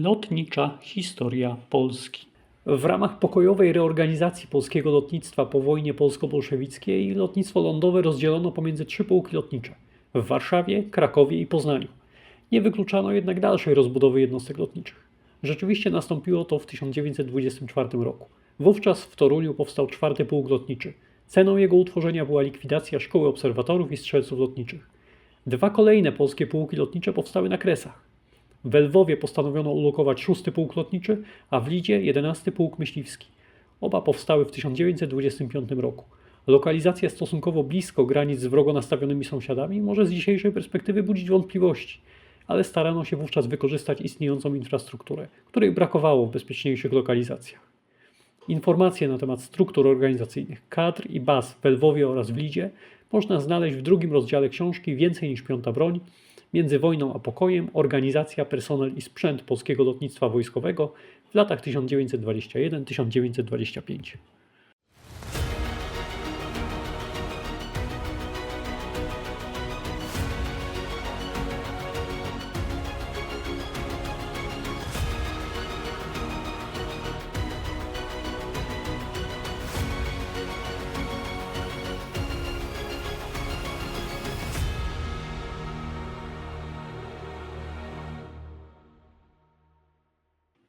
Lotnicza historia Polski. W ramach pokojowej reorganizacji polskiego lotnictwa po wojnie polsko-bolszewickiej lotnictwo lądowe rozdzielono pomiędzy trzy pułki lotnicze w Warszawie, Krakowie i Poznaniu. Nie wykluczano jednak dalszej rozbudowy jednostek lotniczych. Rzeczywiście nastąpiło to w 1924 roku. Wówczas w Toruniu powstał czwarty pułk lotniczy. Ceną jego utworzenia była likwidacja Szkoły Obserwatorów i Strzelców Lotniczych. Dwa kolejne polskie pułki lotnicze powstały na Kresach. W Lwowie postanowiono ulokować szósty pułk lotniczy, a w Lidzie jedenasty pułk myśliwski. Oba powstały w 1925 roku. Lokalizacja stosunkowo blisko granic z wrogo nastawionymi sąsiadami może z dzisiejszej perspektywy budzić wątpliwości, ale starano się wówczas wykorzystać istniejącą infrastrukturę, której brakowało w bezpieczniejszych lokalizacjach. Informacje na temat struktur organizacyjnych, kadr i baz w Lwowie oraz w Lidzie można znaleźć w drugim rozdziale książki Więcej niż piąta broń Między wojną a pokojem organizacja, personel i sprzęt polskiego lotnictwa wojskowego w latach 1921-1925.